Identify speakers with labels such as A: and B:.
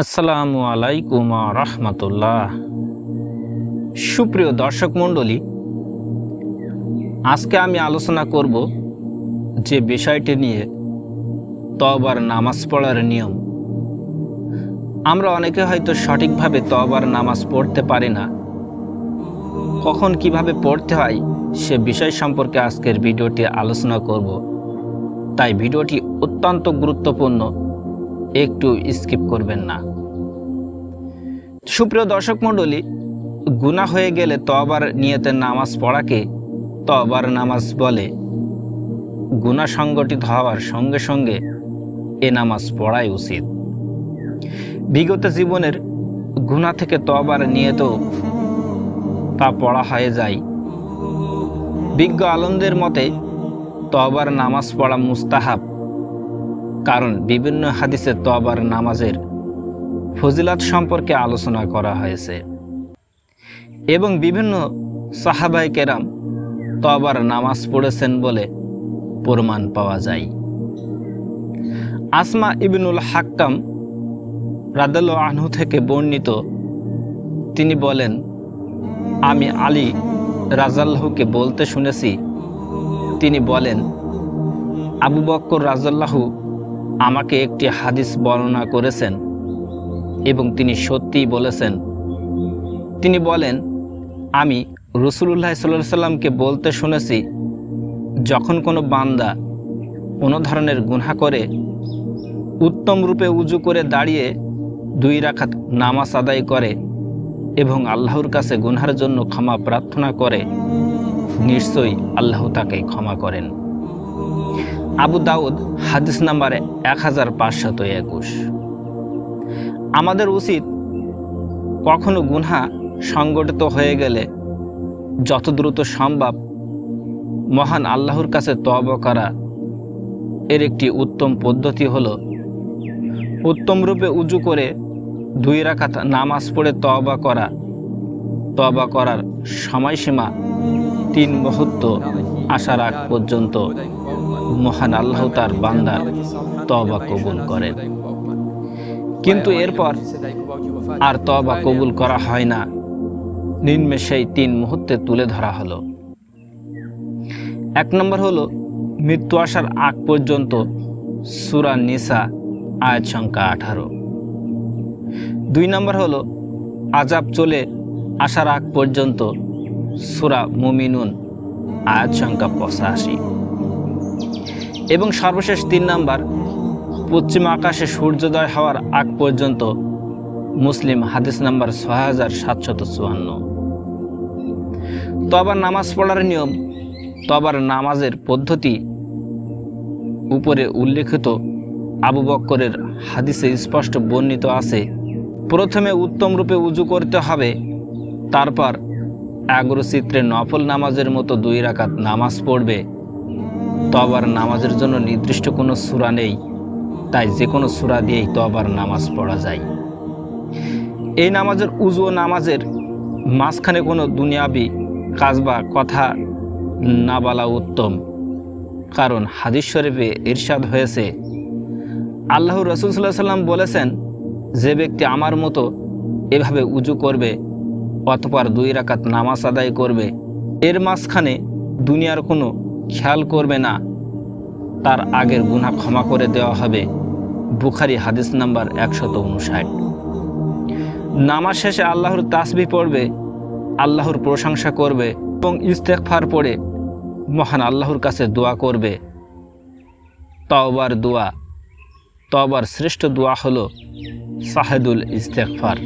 A: আসসালামু আলাইকুম রহমতুল্লাহ। সুপ্রিয় দর্শক মণ্ডলী, আজকে আমি আলোচনা করব যে বিষয়টি নিয়ে তবার নামাজ পড়ার নিয়ম। আমরা অনেকে হয়তো সঠিকভাবে তবার নামাজ পড়তে পারি না। কখন কীভাবে পড়তে হয় সে বিষয় সম্পর্কে আজকের ভিডিওটি আলোচনা করব। তাই ভিডিওটি অত্যন্ত গুরুত্বপূর্ণ। একটু স্কিপ করবেন না। সুপ্রিয় দর্শক মণ্ডলী, গুনাহ হয়ে গেলে তবার নিয়তে নামাজ পড়াকে তবার নামাজ বলে। গুনাহ সংগঠিত হওয়ার সঙ্গে সঙ্গে এ নামাজ পড়াই উচিত। বিগত জীবনের গুনাহ থেকে তবার নিয়ত তা পড়া হয়ে যায়। বিজ্ঞ আলমদের মতে তবার নামাজ পড়া মুস্তাহাব কারণ বিভিন্ন হাদিসে তবার নামাজের ফজিলাত সম্পর্কে আলোচনা করা হয়েছে। এবং বিভিন্ন সাহাবাই কেরাম তবার নামাজ পড়েছেন বলে প্রমাণ পাওয়া যায়। আসমা ইবিনুল হাক্কাম রাদাল আনহু থেকে বর্ণিত, তিনি বলেন, আমি আলী রাজাল্লাহুকে বলতে শুনেছি। তিনি বলেন, আবু বক্কর রাজাল্লাহু আমাকে একটি হাদিস বর্ণনা করেছেন এবং তিনি সত্যিই বলেছেন। তিনি বলেন, আমি রসুল্লাহ সাল্লাহ সাল্লামকে বলতে শুনেছি, যখন কোনো বান্দা কোনো ধরনের গুনহা করে, উত্তম রূপে উজু করে দাঁড়িয়ে দুই রাখাত নামাজ আদায় করে এবং আল্লাহর কাছে গুনহার জন্য ক্ষমা প্রার্থনা করে, নিশ্চয়ই আল্লাহ তাকে ক্ষমা করেন। আবু দাউদ, হাদিস নাম্বার এক হাজার পাঁচশত একুশ। আমাদের উচিত কখনো গুনহা সংগঠিত হয়ে গেলে যত দ্রুত সম্ভব মহান আল্লাহর কাছে তব করা এর একটি উত্তম পদ্ধতি হল উত্তম রূপে উজু করে দুই রাখাত নামাজ পড়ে তবা করা। তবা করার সময়সীমা তিন মুহূর্ত আসার আগ পর্যন্ত। মহান আল্লাহ তার বান্দার তবা কবুল করেন। কিন্তু এরপর আর তবা কবুল করা হয় না। নিম্নে সেই তিন মুহূর্তে তুলে ধরা হলো। এক নম্বর হলো, মৃত্যু আসার আগ পর্যন্ত সুরা নিসা, আয়াত সংখ্যা আঠারো। দুই নম্বর হলো আজাব চলে আসার আগ পর্যন্ত সুরা মুমিনুন, আয়াত সংখ্যা পঁচাশি। এবং সর্বশেষ তিন নাম্বার, পশ্চিম আকাশে সূর্যোদয় হওয়ার আগ পর্যন্ত মুসলিম হাদিস নাম্বার ছয় হাজার সাতশত চুয়ান্ন। তবার নামাজ পড়ার নিয়ম, তবার নামাজের পদ্ধতি উপরে উল্লেখিত আবু বক্করের হাদিসে স্পষ্ট বর্ণিত আছে। প্রথমে উত্তম রূপে উজু করতে হবে, তারপর আগ্রচিত্রে নফল নামাজের মতো দুই রাকাত নামাজ পড়বে। তবার নামাজের জন্য নির্দিষ্ট কোনো সুরা নেই, তাই যে কোনো সুরা দিয়েই তবার নামাজ পড়া যায়। এই নামাজের উজু নামাজের মাঝখানে কোনো দুনিয়াবি কাজ বা কথা না বলা উত্তম। কারণ হাদিস শরীফে ইরশাদ হয়েছে, আল্লাহ রসুল সাল্লাহ সাল্লাম বলেছেন, যে ব্যক্তি আমার মতো এভাবে উজু করবে, অতপর দুই রাকাত নামাজ আদায় করবে, এর মাঝখানে দুনিয়ার কোনো খেয়াল করবে না। তার আগের গুণা ক্ষমা করে দেওয়া হবে। বুখারি হাদিস নাম্বার একশত উনষাট। নামাজ শেষে আল্লাহর তাসবি পড়বে, আল্লাহর প্রশংসা করবে এবং ইস্তেকফার পড়ে মহান আল্লাহর কাছে দোয়া করবে। তওবার দোয়া। তওবার শ্রেষ্ঠ দোয়া হলো সাহেদুল ইস্তেকফার